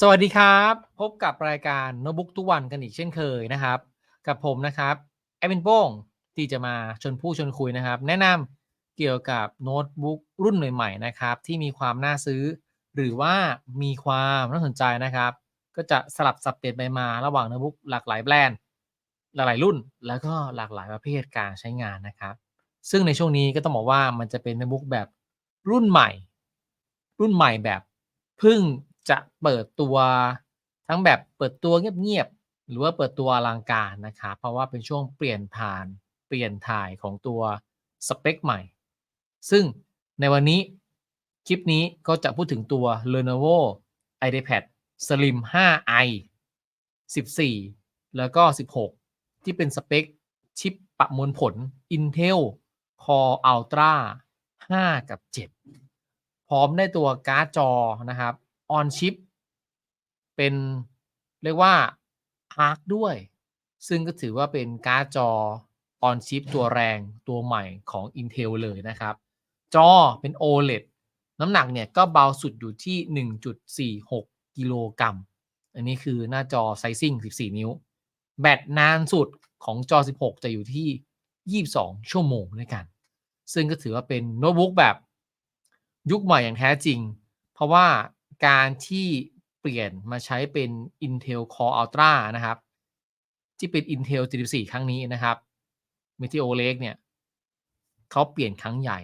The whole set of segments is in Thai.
สวัสดีครับ พบกับรายการโน้ตบุ๊กทุกวันกันอีกเช่นเคยนะครับ กับผมนะครับแอดมินโป้งที่จะมาชวนผู้ชวนคุยนะครับ แนะนำเกี่ยวกับโน้ตบุ๊กรุ่นใหม่ๆนะครับ ที่มีความน่าซื้อ หรือว่ามีความน่าสนใจนะครับ ก็จะสลับสับเปลี่ยนไปมาระหว่างโน้ตบุ๊กหลากหลายแบรนด์หลากหลายรุ่น แล้วก็หลากหลายประเภทการใช้งานนะครับ ซึ่งในช่วงนี้ก็ต้องบอกว่ามันจะเป็นโน้ตบุ๊กแบบรุ่นใหม่ รุ่นใหม่แบบเพิ่ง จะเปิดตัวทั้งแบบเปิดตัวเงียบๆ หรือว่าเปิดตัวอลังการนะครับ เพราะว่าเป็นช่วงเปลี่ยนผ่านเปลี่ยนถ่ายของตัวสเปคใหม่ ซึ่งในวันนี้คลิปนี้ก็จะพูดถึงตัว Lenovo IdeaPad Slim 5i 14 แล้วก็ 16 ที่เป็นสเปคชิปประมวลผล Intel Core Ultra 5 กับ 7 พร้อมได้ตัวการ์ดจอนะครับ on chip เป็นเรียกว่า ARC ด้วย ซึ่งก็ถือว่าเป็นการ์ดจอ on chip ตัวแรงตัวใหม่ของ Intel เลยนะครับ จอเป็น OLED น้ำหนักเนี่ยก็เบาสุดอยู่ที่ 1.46 กิโลกรัม อันนี้คือหน้าจอไซซิ่ง 14 นิ้ว แบตนานสุดของจอ 16 จะอยู่ที่ 22 ชั่วโมงด้วยกัน ซึ่งก็ถือว่าเป็นโน้ตบุ๊กแบบยุคใหม่อย่างแท้จริง เพราะว่า การที่เปลี่ยนมาใช้เป็น Intel Core Ultra นะครับ ที่เป็น Intel 74 ครั้งนี้นะครับ Meteor Lake เนี่ยเขาเปลี่ยนครั้งใหญ่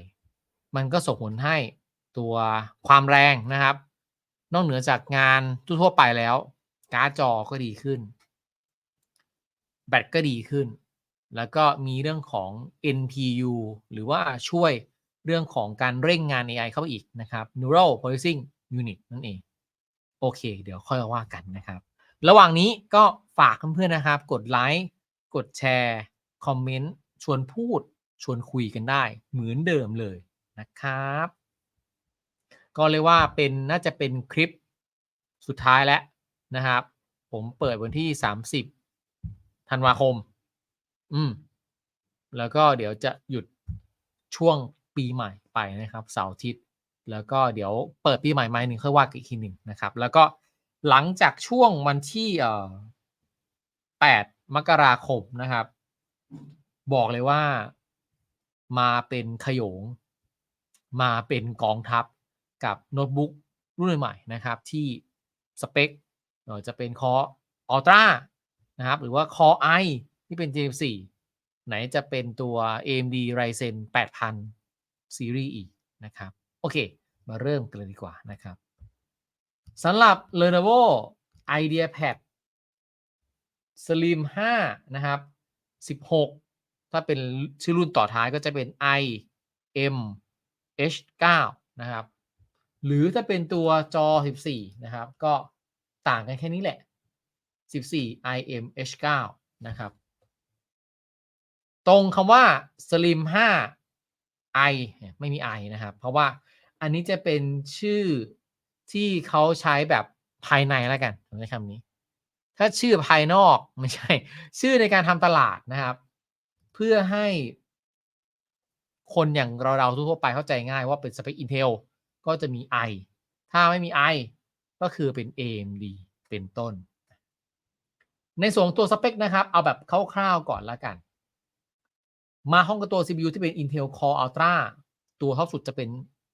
มันก็ส่งผลให้ตัวความแรงนะครับ นอกเหนือจากงานทั่วไปแล้ว การ์ดจอก็ดีขึ้น แบตก็ดีขึ้น แล้วก็มีเรื่องของ NPU หรือว่าช่วยเรื่องของการเร่งงาน AI เข้าไปอีกนะครับ Neural Processing Unit นั่นเอง โอเค เดี๋ยวค่อยว่ากันนะครับ ระหว่างนี้ก็ฝากเพื่อนๆนะครับ กดไลค์กดแชร์ คอมเมนต์ชวนพูดชวนคุยกันได้ เหมือนเดิมเลยนะครับ ก็เรียว่าเป็นน่าจะเป็นคลิปสุดท้ายแล้วนะครับ ผมเปิดวันที่ 30ธันวาคม อืม แล้วก็เดี๋ยวจะหยุดช่วงปีใหม่ไปนะครับ เสาร์อาทิตย์ แล้วก็เดี๋ยวเปิดปีใหม่มหนึ่งค่อยว่ากันอีกทีหนึ่งนะครับ แล้วก็หลังจากช่วงวันที่เอ่อ8มกราคมนะครับ บอกเลยว่ามาเป็นขยง มาเป็นกองทัพกับโน้ตบุ๊กรุ่นใหม่นะครับ ที่สเปคจะเป็น Core Ultra นะครับ หรือว่า Core i ที่เป็น Gen 4ไหนจะเป็นตัว AMD Ryzen 8000ซีรีส์อีกนะครับ โอเค มาเริ่มกันเลยดีกว่านะครับสำหรับ Lenovo IdeaPad Slim 5 นะครับ 16 ถ้าเป็นชื่อรุ่นต่อท้ายก็จะเป็น i m h 9นะครับ หรือถ้าเป็นตัวจอ 14 นะครับ ก็ต่างกันแค่นี้แหละ 14 i m h 9นะครับตรงคำว่า Slim 5 i ไม่มี i นะครับ เพราะว่า อันนี้จะเป็นชื่อที่เขาใช้แบบภายในแล้วกันผมใช้คำนี้ ถ้าชื่อภายนอกไม่ใช่ ชื่อในการทำตลาดนะครับ เพื่อให้คนอย่างเราๆทั่วไปเข้าใจง่ายว่าเป็นสเปค Intel ก็จะมี i ถ้าไม่มี i ก็คือเป็น AMD เป็นต้น ในส่วนตัวสเปคนะครับ เอาแบบคร่าวๆก่อนละกัน มาห้องกับตัว CPU ที่เป็น Intel Core Ultra ตัวท็อปสุดจะเป็น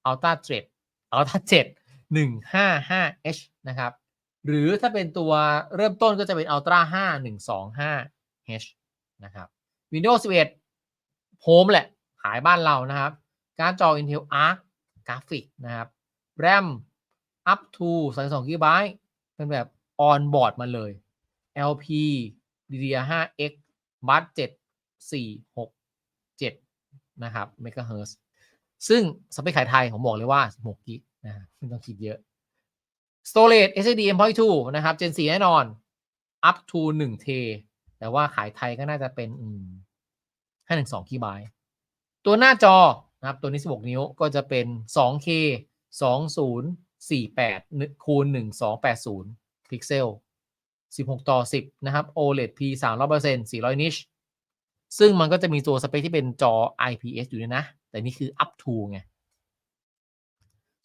Ultra 7 Ultra 7 155H นะครับ หรือถ้าเป็นตัวเริ่มต้นก็จะเป็น Ultra 5 125H นะครับ Windows 11 Home แหละ ขายบ้านเรานะครับ การจอ Intel Arc กราฟิกนะครับ RAM up to 32 GB เป็นแบบ on board มาเลย LP DDR5X Bus 7 467 นะครับ MHz ซึ่งสเปคขายไทยผมบอกเลยว่า 16 กิกนะไม่ต้องคิดเยอะ storage SSD M.2 นะครับ Gen 4 แน่นอน up to 1 T แต่ว่าขายไทยก็น่าจะเป็น 512 GB ตัวหน้าจอนะครับ ตัวนี้ 16 นิ้วก็จะเป็น 2K 2048คูณ1280 พิกเซล 16 ต่อ 10 นะครับ OLED P 300% 400 นิชซึ่งมันก็จะมีตัวสเปคที่เป็นจอ IPS อยู่ด้วยนะ แต่นี่คือ up to ไง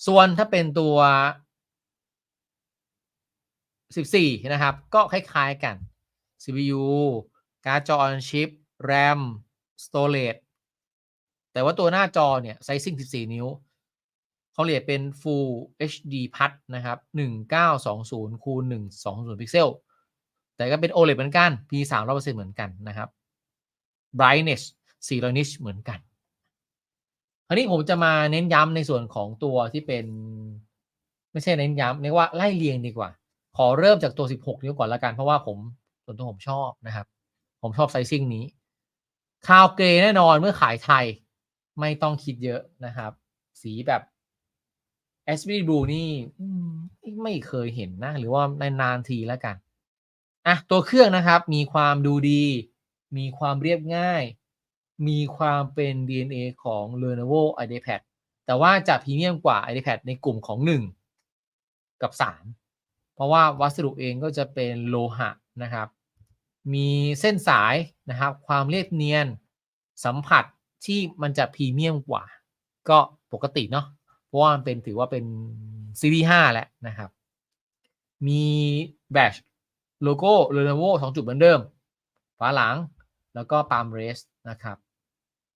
ส่วนถ้าเป็นตัว 14 นะครับ ก็คล้ายๆกัน CPU การ์ดจอ on chip RAM storage แต่ว่าตัวหน้าจอเนี่ย sizing 14 นิ้วเขาเรียกเป็น Full HD Plus นะครับ 1920คูณ120 พิกเซล แต่ก็เป็น OLED เหมือนกัน P 300%เหมือนกันนะครับ Brightness 400 nits เหมือนกัน คราวนี้ผมจะมาเน้นย้ำในส่วนของตัวที่เป็น ไม่ใช่เน้นย้ำเรียกว่าไล่เรียงดีกว่า ขอเริ่มจากตัว 16 นิ้วก่อนละกันเพราะว่าผมส่วนตัวผมชอบนะครับ ผมชอบไซซิ่งนี้คาวเกรแน่นอนเมื่อขายไทยไม่ต้องคิดเยอะนะครับ สีแบบ s b Blue นี่ไม่เคยเห็นนะ หรือว่านานๆทีแล้วกันอะตัวเครื่องนะครับ มีความดูดี มีความเรียบง่าย มีความเป็น DNA ของ Lenovo IdeaPad แต่ว่าจะพรีเมียมกว่า IdeaPad ในกลุ่มของ 1 กับ 3 เพราะว่าวัสดุเองก็จะเป็นโลหะนะครับ มีเส้นสายนะครับ ความเรียบเนียนสัมผัสที่มันจะพรีเมียมกว่า ก็ปกติเนาะเพราะว่ามันเป็นถือว่าเป็นซีรีส์5แล้วนะครับ มีแบชโลโก้ Lenovo 2 จุดเหมือนเดิมฝาหลังแล้วก็ปาล์มเรสนะครับ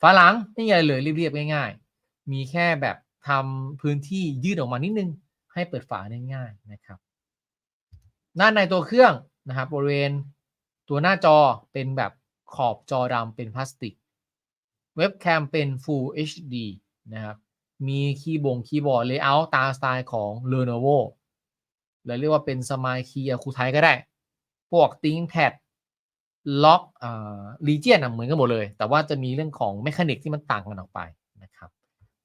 ฝาหลังไม่มีอะไรเลยเรียบๆง่าย ๆ มีแค่แบบทำพื้นที่ยืดออกมานิดนึง ให้เปิดฝาได้ง่ายนะครับ ด้านในตัวเครื่องนะครับบริเวณตัวหน้าจอเป็นแบบขอบจอดำเป็นพลาสติก เว็บแคมเป็น Full HD นะครับมีคีย์บงคีย์บอร์ดเลเยอร์ตามสไตล์ของ Lenovo และเรียกว่าเป็นสมายคีย์คูไทยก็ได้ พวก ThinkPad ล็อกอ่าลีเจียนเหมือนกันหมดเลย แต่ว่าจะมีเรื่องของเมคานิกที่มันต่างกันออกไปนะครับ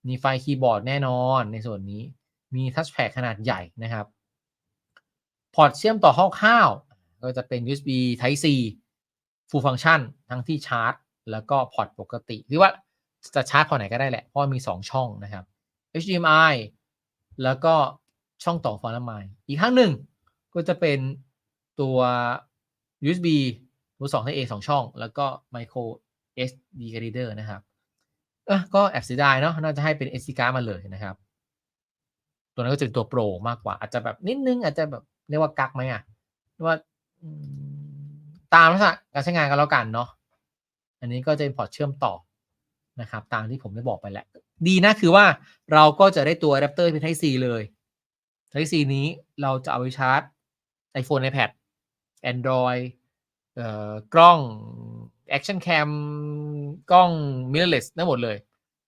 มีไฟคีย์บอร์ดแน่นอนในส่วนนี้ มีทัชแพดขนาดใหญ่นะครับ พอร์ตเชื่อมต่อคร่าวๆก็จะเป็น USB Type C Full Function ทั้งที่ชาร์จ แล้วก็พอร์ตปกติหรือว่าจะชาร์จพอไหนก็ได้แหละ เพราะมี 2 ช่องนะครับ HDMI แล้วก็ช่องต่อไฟน้ำมันอีกข้างหนึ่งก็จะเป็นตัว USB รูทสอง Type A สองช่อง แล้วก็ Micro SD Reader นะครับเออก็แอบเสียดายเนาะน่าจะให้เป็น SD card มาเลยนะครับ ตัวนั้นก็จะเป็นตัวโปรมากกว่า อาจจะแบบนิดนึง อาจจะแบบเรียกว่ากักไหมอะว่าตามลักษณะการใช้งานกันแล้วกันเนาะอันนี้ก็จะเป็นพอร์ตเชื่อมต่อนะครับ ตามที่ผมได้บอกไปแหละดีนะคือว่าเราก็จะได้ตัวอะแดปเตอร์เป็น Type C เลย Type C นี้เราจะเอาไปชาร์จ iPhone iPad Android กล้อง Action Cam กล้อง Mirrorless ได้หมดเลย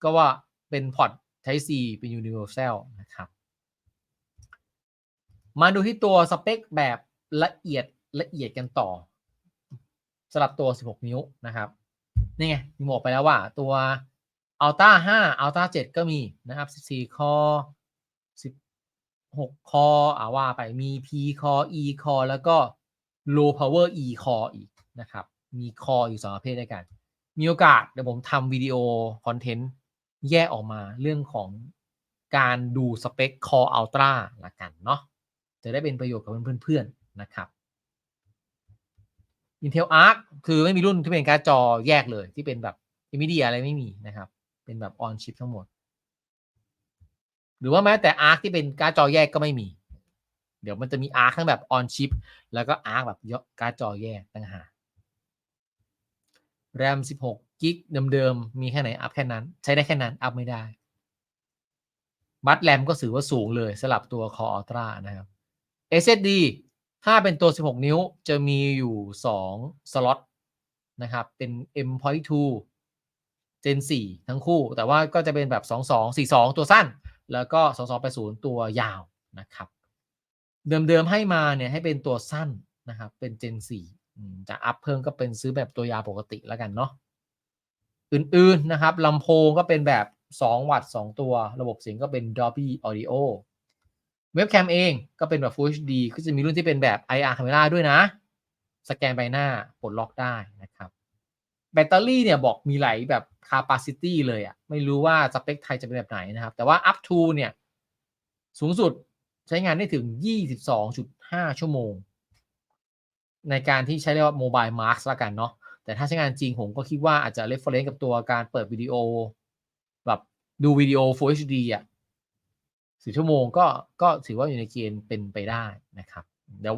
ก็ว่าเป็นพอร์ต Type C เป็น Universal นะครับ มาดูที่ตัวสเปคแบบละเอียดละเอียดกันต่อสำหรับตัว 16 นิ้วนะครับ นี่ไงมีบอกไปแล้วว่าตัว Ultra 5 Ultra 7 ก็มีนะครับ 14 คอ 16 คออ่าว่าไปมี P คอ E คอแล้วก็ low power E core อีกนะครับ มีคออยู่สองประเภทด้วยกัน มีโอกาสเดี๋ยวผมทำวิดีโอคอนเทนต์แยกออกมาเรื่องของการดูสเปค Core Ultra ละกันเนาะ จะได้เป็นประโยชน์กับเพื่อนๆนะครับ Intel Arc คือไม่มีรุ่นที่เป็นการ์ดจอแยกเลยที่เป็นแบบ NVIDIA อะไรไม่มีนะครับ เป็นแบบ on chip ทั้งหมด หรือว่าแม้แต่ Arc ที่เป็นการ์ดจอแยกก็ไม่มี เดี๋ยวมันจะมี Arc ทั้งแบบ on chip แล้วก็ Arc แบบยการ์ดจอแยกต่างหาก RAM 16 กิกเดิมๆ มีแค่ไหน อัพแค่นั้น ใช้ได้แค่นั้น อัพไม่ได้ บัตแรมก็ถือว่าสูงเลยสลับตัว Core Ultra นะครับ SSD ถ้าเป็นตัว 16 นิ้วจะมีอยู่ 2 สล็อตนะครับ เป็น M.2 Gen 4 ทั้งคู่ แต่ว่าก็จะเป็นแบบ 22 42 ตัวสั้น แล้วก็ 2280 ตัวยาวนะครับ เดิมๆให้มาเนี่ยให้เป็นตัวสั้นนะครับ เป็น Gen 4จะอัพเพิ่มก็เป็นซื้อแบบตัวยาปกติแล้วกันเนาะอื่นๆนะครับลำโพงก็เป็นแบบ 2 วัตต์2ตัว ระบบเสียงก็เป็น Dolby Audio เว็บแคมเองก็เป็นแบบ Full HD ก็จะมีรุ่นที่เป็นแบบ IR Camera ด้วยนะ สแกนใบหน้าปลดล็อกได้นะครับ แบตเตอรี่เนี่ยบอกมีหลายแบบ capacity เลยอะไม่รู้ว่าสเปคไทยจะเป็นแบบไหนนะครับ แต่ว่า up to เนี่ยสูงสุด ใช้งานได้ถึง 22.5 ชั่วโมง ในการที่ใช้เรียกว่า mobile max ละกันเนาะแต่ถ้าใช้งานจริงผมก็คิดว่าอาจจะ reference กับตัวการเปิดวิดีโอ แบบดูวิดีโอ Full HD อะสี่ชั่วโมงก็ก็ถือว่าอยู่ในเกณฑ์เป็นไปได้นะครับ เดี๋ยว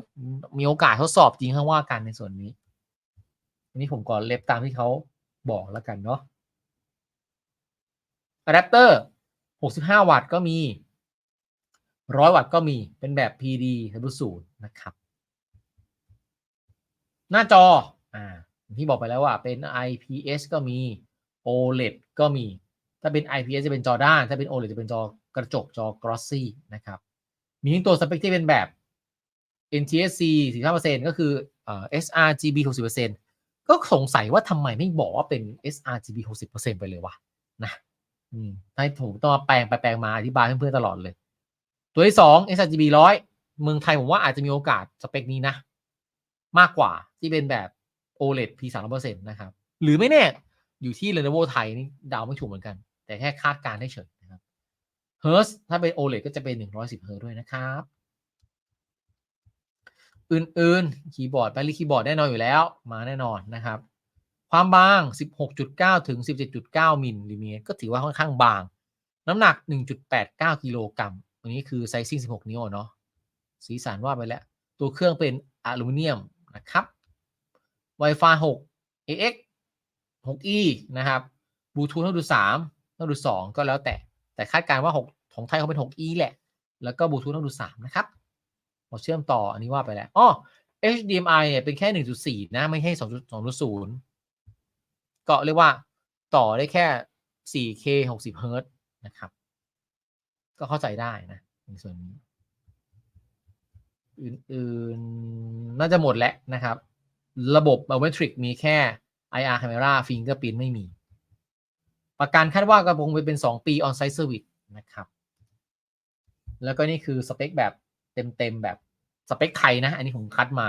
มีโอกาสทดสอบจริงข้างว่ากันในส่วนนี้อันนี้ผมก่อนเล็บตามที่เขาบอกแล้วกันเนาะอะแดปเตอร์ 65 วัตต์ก็มี 100วัตต์ก็มีเป็นแบบ PD ทบสูตรนะครับ หน้าจออ่าที่บอกไปแล้วว่าเป็น IPS ก็มี OLED ก็มี ถ้าเป็น IPS จะเป็นจอด้าน ถ้าเป็น OLED จะเป็นจอกระจกจอ glossy นะครับ มีทั้งตัวสเปคที่เป็นแบบ NTSC 15%ก็คือเอ่อ sRGB 60%ก็สงสัยว่าทำไมไม่บอกว่าเป็น sRGB 60%ไปเลยวะนะ อืมให้ผมต้องมาแปลงไปแปลงมาอธิบายเพื่อนๆตลอดเลย ตัวที่สอง sRGB 100เมืองไทยผมว่าอาจจะมีโอกาสสเปคนี้นะ มากกว่าที่เป็นแบบ OLED P 3 0 0นะครับ หรือไม่แน่ อยู่ที่ Lenovo ไทยนี่ดาวไม่ถูกเหมือนกัน แต่แค่คาดการณ์ให้เฉยนะครับ Hertz ถ้าเป็น OLED ก็จะเป็น 110 h e r z ด้วยนะครับ อื่นๆ คีย์บอร์ดไปรีคีย์บอร์ดแน่นอนอยู่แล้ว มาแน่นอนนะครับ ความบาง 16.9 ถึง 17.9 มิลลิเมตร ก็ถือว่าค่อนข้างบาง น้ำหนัก 1.89 กิโลกรัม อันนี้คือไซซิ่ง16 นิ้วเนาะสีสันว่าไปแล้ว ตัวเครื่องเป็นอลูมิเนียมนะครับ Wi-Fi 6 AX 6E นะครับบลูทูธต้องดู3ต้องดู2 ก็แล้วแต่ แต่คาดการณ์ว่า 6 ของไทยเขาเป็น 6E แหละ แล้วก็บลูทูธต้องดู3นะครับพอเชื่อมต่ออันนี้ว่าไปแล้วอ๋อ HDMI เนี่ยเป็นแค่ 1.4 นะ ไม่ใช่2.2.0 ก็เรียกว่าต่อได้แค่ 4K 60 Hz นะครับ ก็เข้าใจได้นะในส่วนนี้ อื่นๆ น่าจะหมดแล้วนะครับ ระบบ biometric มีแค่ IR camera fingerprint ไม่มี ประกันคาดว่ากระพงไปเป็น 2 ปี on site service นะครับ แล้วก็นี่คือสเปคแบบเต็ม ๆ แบบสเปคไทยนะ อันนี้ผมคัดมา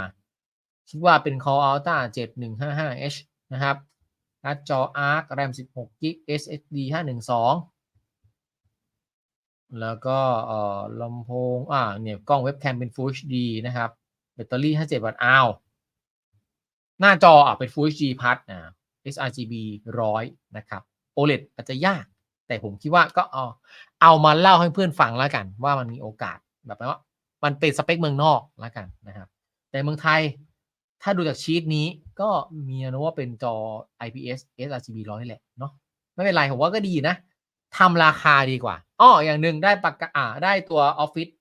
คิดว่าเป็น Core Ultra 7155H นะครับการ์ดจอ ARC RAM 16 GB SSD 512 แล้วก็เอ่อลำโพงอ่าเนี่ยกล้องเว็บแคมเป็น Full HD นะครับแบตเตอรี่ 57 วัตต์อ้าวหน้าจออะเป็น Full HD พัดอ่า sRGB 100 นะครับ OLED อาจจะยาก แต่ผมคิดว่าก็เอาเอามาเล่าให้เพื่อนฟังแล้วกัน ว่ามันมีโอกาสแบบว่า มันเป็นสเปคเมืองนอกแล้วกันนะครับ แต่เมืองไทยถ้าดูจากชีตนี้ก็มีนะว่าเป็นจอ IPS sRGB 100นี่แหละเนาะไม่เป็นไรผมว่าก็ดีนะ ทำราคาดีกว่าอ้ออย่างหนึ่งได้ปากกาได้ตัว Office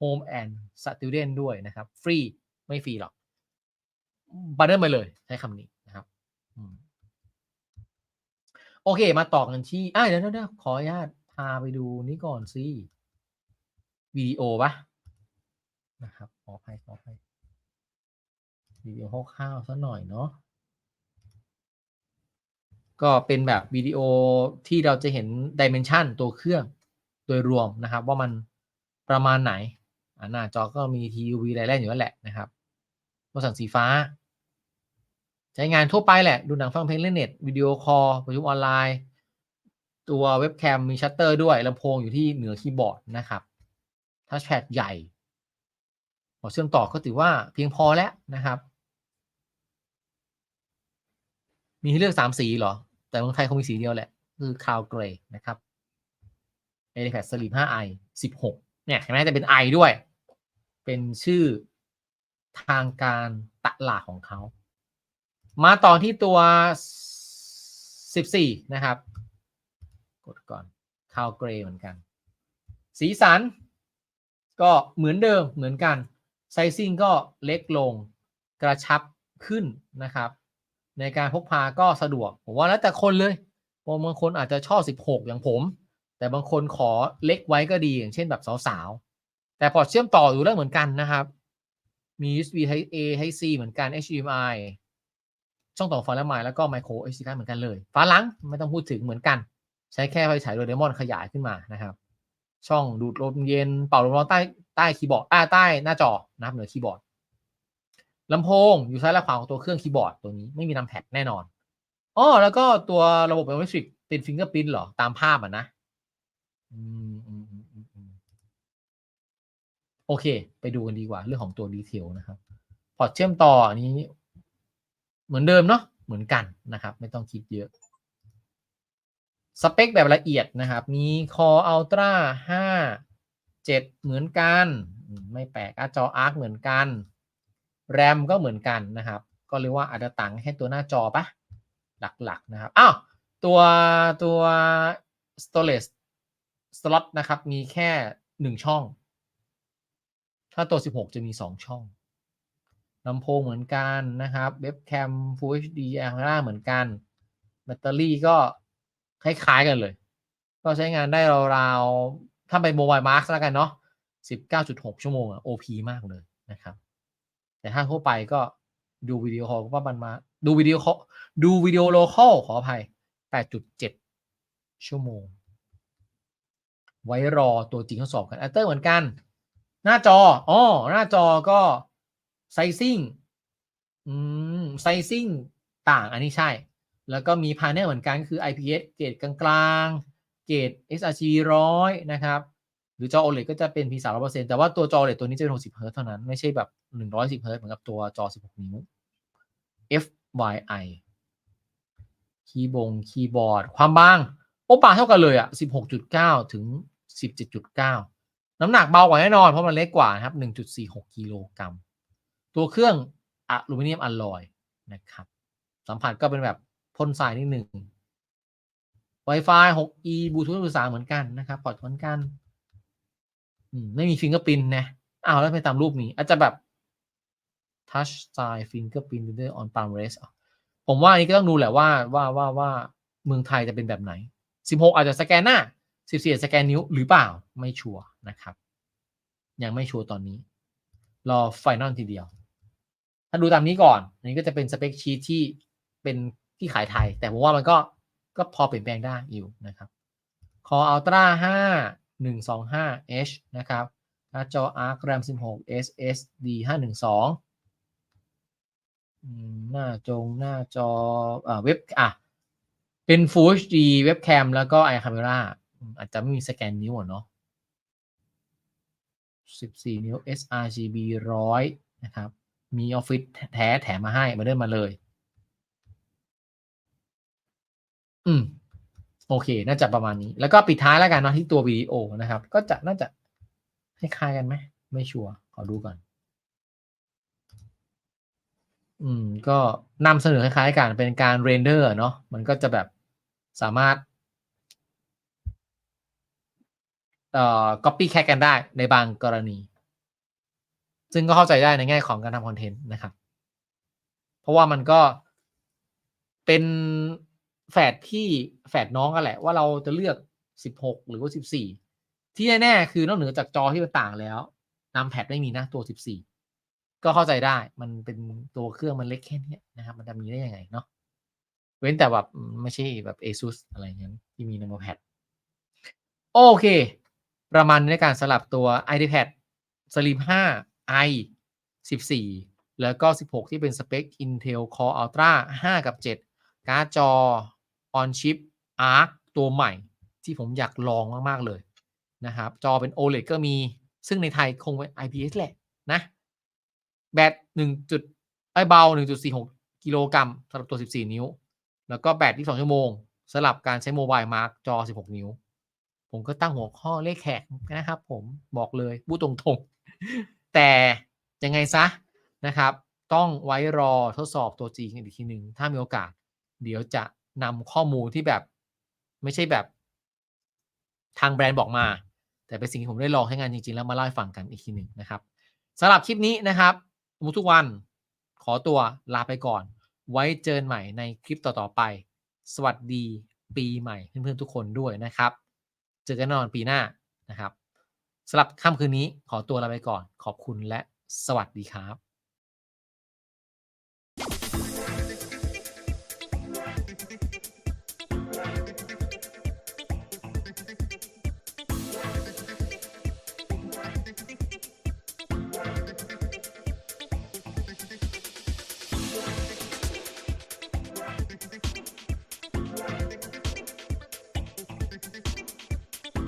Home and Student ด้วยนะครับ ฟรี ไม่ฟรีหรอกบัตเดิลไปเลย ใช้คำนี้นะครับโอเค มาต่อกันที่อ่าเดี๋ยวเดี๋ยวขออนุญาตพาไปดูนี้ก่อนสิวิดีโอปะนะครับขออภัยขออภัยวิดีโอคร่าวๆสักหน่อยเนาะ ก็เป็นแบบวิดีโอที่เราจะเห็นดิเมนชันตัวเครื่องโดยรวมนะครับ ว่ามันประมาณไหนหน้าจอก็มี TUV ไรแลนอยู่แล้วแหละนะครับตัวสั่งสีฟ้า ใช้งานทั่วไปแหละ ดูหนังฟังเพลงเล่นเน็ตวิดีโอคอลประชุมออนไลน์ ตัวเว็บแคมมีชัตเตอร์ด้วยลำโพงอยู่ที่เหนือคีย์บอร์ดนะครับทัชแพดใหญ่พอเชื่อมต่อก็ถือว่าเพียงพอแล้วนะครับ มีให้เลือกสามสีเหรอ แต่เมืองไทยคงมีสีเดียวแหละ คือคาวเกรย์นะครับ a i r p a d Slim 5i 16 เนี่ยเห็นไหมจะเป็น i ด้วย เป็นชื่อทางการตลาดของเขา มาต่อที่ตัว 14 นะครับ กดก่อนคาวเกรย์เหมือนกัน สีสัน ก็เหมือนเดิมเหมือนกัน ไซซิ่งก็เล็กลงกระชับขึ้นนะครับ ในการพกพาก็สะดวก ผมว่าแล้วแต่คนเลยบางคนอาจจะชอบ 16 อย่างผม แต่บางคนขอเล็กไว้ก็ดีอย่างเช่นแบบสาวๆ แต่พอร์ตเชื่อมต่ออยู่แล้วเหมือนกันนะครับ มี USB Type A Type C เหมือนกัน HDMI ช่องต่อไฟและไมค์แล้วก็ Micro SD card เหมือนกันเลยฝาหลังไม่ต้องพูดถึงเหมือนกัน ใช้แค่ไฟฉายโดเรมอนขยายขึ้นมานะครับ ช่องดูดลมเย็นเป่าลมร้อนใต้ใต้คีย์บอร์ดใต้หน้าจอนะครับเหนือคีย์บอร์ด ลำโพงอยู่ซ้ายและขวาของตัวเครื่องคีย์บอร์ดตัวนี้ไม่มีนำแท็กแน่นอนอ๋อแล้วก็ตัวระบบ biometric เป็นฟิงเกอร์พิ้นเหรอ ตามภาพอะนะอืมอืมอืมอืมโอเค ไปดูกันดีกว่า เรื่องของตัวดีเทลนะครับ พอร์ตเชื่อมต่ออันนี้ เหมือนเดิมเนาะเหมือนกันนะครับ ไม่ต้องคิดเยอะ สเปคแบบละเอียดนะครับ มี Core Ultra 5 7 เหมือนกัน ไม่แปลกอจออาร์คเหมือนกัน แรมก็เหมือนกันนะครับ ก็เรียกว่าอาจจะต่างแค่ตัวหน้าจอปะหลักๆนะครับอ้าวตัวตัว storage slot นะครับ มีแค่หนึ่งช่อง ถ้าตัว 16 จะมี 2 ช่องลำโพงเหมือนกันนะครับเว็บแคม Full HD a m e r a เหมือนกัน แบตเตอรี่ก็คล้ายๆกันเลย ก็ใช้งานได้ราวๆถ้าไปโมบายมาร์กแล้วกันเนาะ19.6 ชั่วโมงอะ OP มากเลยนะครับ แต่ถ้าทั่วไปก็ดูวิดีโอคอลก็ประมาณมา ดูวิดีโอคอลดูวิดีโอโลคอลขออภัย8.7 ชั่วโมง ไว้รอตัวจริงทดสอบกันอัลเตอร์เหมือนกัน หน้าจออ๋อหน้าจอก็ไซซิ่งอืมไซซิ่งต่างอันนี้ใช่ แล้วก็มีพาเนลเหมือนกันคือ IPS เกรดกลางๆเกรด sRGB 100 นะครับ หรือจอ OLED ก็จะเป็น P 3 0 0 แต่ว่าตัวจอ OLED ตัวนี้จะเป็น 60 Hz เท่านั้น ไม่ใช่แบบ 110 Hz เหมือนกับตัวจอ 16 นิ้ว FYI คีย์บงคีย์บอร์ด ความบาง โอ้บาเท่ากันเลยอะ16.9 ถึง 17.9 น้ำหนักเบากว่าแน่นอน เพราะมันเล็กกว่านะครับ 1.46 กิโลกรัม ตัวเครื่องอะลูมิเนียมอลลอยนะครับ สัมผัสก็เป็นแบบพ่นทรายนิดหนึ่ง Wi-Fi 6E บลูทูธสื่อสารเหมือนกันนะครับ พอร์ตเหมือนกัน ไม่มีฟิงเกอร์พินนะอ้าวแล้วไปตามรูปนี้ อาจจะแบบ Touch Style Fingerprint Reader on Palm Rest ผมว่าอันนี้ก็ต้องดูแหละว่าว่าว่าว่าเมืองไทยจะเป็นแบบไหน 16 อาจจะสแกนหน้า 14 สแกนนิ้วหรือเปล่าไม่ชัวร์นะครับ ยังไม่ชัวร์ตอนนี้ รอไฟนอลทีเดียว ถ้าดูตามนี้ก่อน อันนี้ก็จะเป็นสเปคชีทที่เป็นที่ขายไทย แต่ผมว่ามันก็ก็พอเปลี่ยนแปลงได้อยู่นะครับ Core Ultra 5 125H นะครับหน้าจอ Arc RAM 16 SSD 512อืมหน้าจงหน้าจออ่าเว็บอะเป็น Full HD เว็บแคมแล้วก็ i camera อืมอาจจะไม่มีสแกนนิ้วเนาะ14 นิ้ว sRGB 100 นะครับ มีออฟฟิศแท้แถมมาให้มาเดินมาเลย อืม โอเค น่าจะประมาณนี้ แล้วก็ปิดท้ายแล้วกันเนาะที่ตัววิดีโอนะครับ ก็จะน่าจะคล้ายๆกันไหม ไม่ชัวร์ ขอดูก่อน อืม ก็นำเสนอคล้ายๆกัน เป็นการเรนเดอร์เนาะ มันก็จะแบบสามารถ เอ่อ copy cat กันได้ในบางกรณี ซึ่งก็เข้าใจได้ในแง่ของการทำคอนเทนต์นะครับ เพราะว่ามันก็เป็น แฝดที่แฝดน้องกันแหละว่าเราจะเลือก16หกหรือว่า14ที่แน่ๆคือนอกเหนือจากจอที่มันต่างแล้วนำแพดไม่มีนะตัว14ก็เข้าใจได้มันเป็นตัวเครื่องมันเล็กแค่นี้นะครับมันจะมีได้ยังไงเนาะเว้นแต่แบบไม่ใช่แบบ ASUS อะไรอย่างนั้นที่มีน m แพดโอเค ประมาณในการสลับตัว iPad Slim 5 i 14 แล้วก็ 16 ที่เป็นสเปค Intel Core Ultra 5 กับ 7 การ์ดจอ on chip Arc ตัวใหม่ที่ผมอยากลองมาก ๆ เลยนะครับ จอเป็น OLED ก็มี ซึ่งในไทยคงเป็น IPS แหละนะ แบต1จุดไอเบา 1.46 กิโลกรัมสำหรับตัว 14 นิ้ว แล้วก็แบตที่2ชั่วโมงสำหรับการใช้โมบายมาร์กจอ 16 นิ้ว ผมก็ตั้งหัวข้อเลขแขกนะครับผมบอกเลยพูดตรงๆ แต่ยังไงซะนะครับ ต้องไว้รอทดสอบตัวจริงอีกทีหนึ่งถ้ามีโอกาส เดี๋ยวจะ นำข้อมูลที่แบบ ไม่ใช่แบบ ทางแบรนด์บอกมา แต่เป็นสิ่งที่ผมได้ลองให้งานจริง ๆ แล้วมาเล่าให้ฟังกันอีกทีหนึ่งนะครับสำหรับคลิปนี้นะครับมุทุกวันขอตัวลาไปก่อน ไว้เจอกันใหม่ในคลิปต่อๆไป สวัสดีปีใหม่เพื่อนๆทุกคนด้วยนะครับ เจอกันแน่นอนปีหน้านะครับสำหรับค่ำคืนนี้ขอตัวลาไปก่อน ขอบคุณและสวัสดีครับ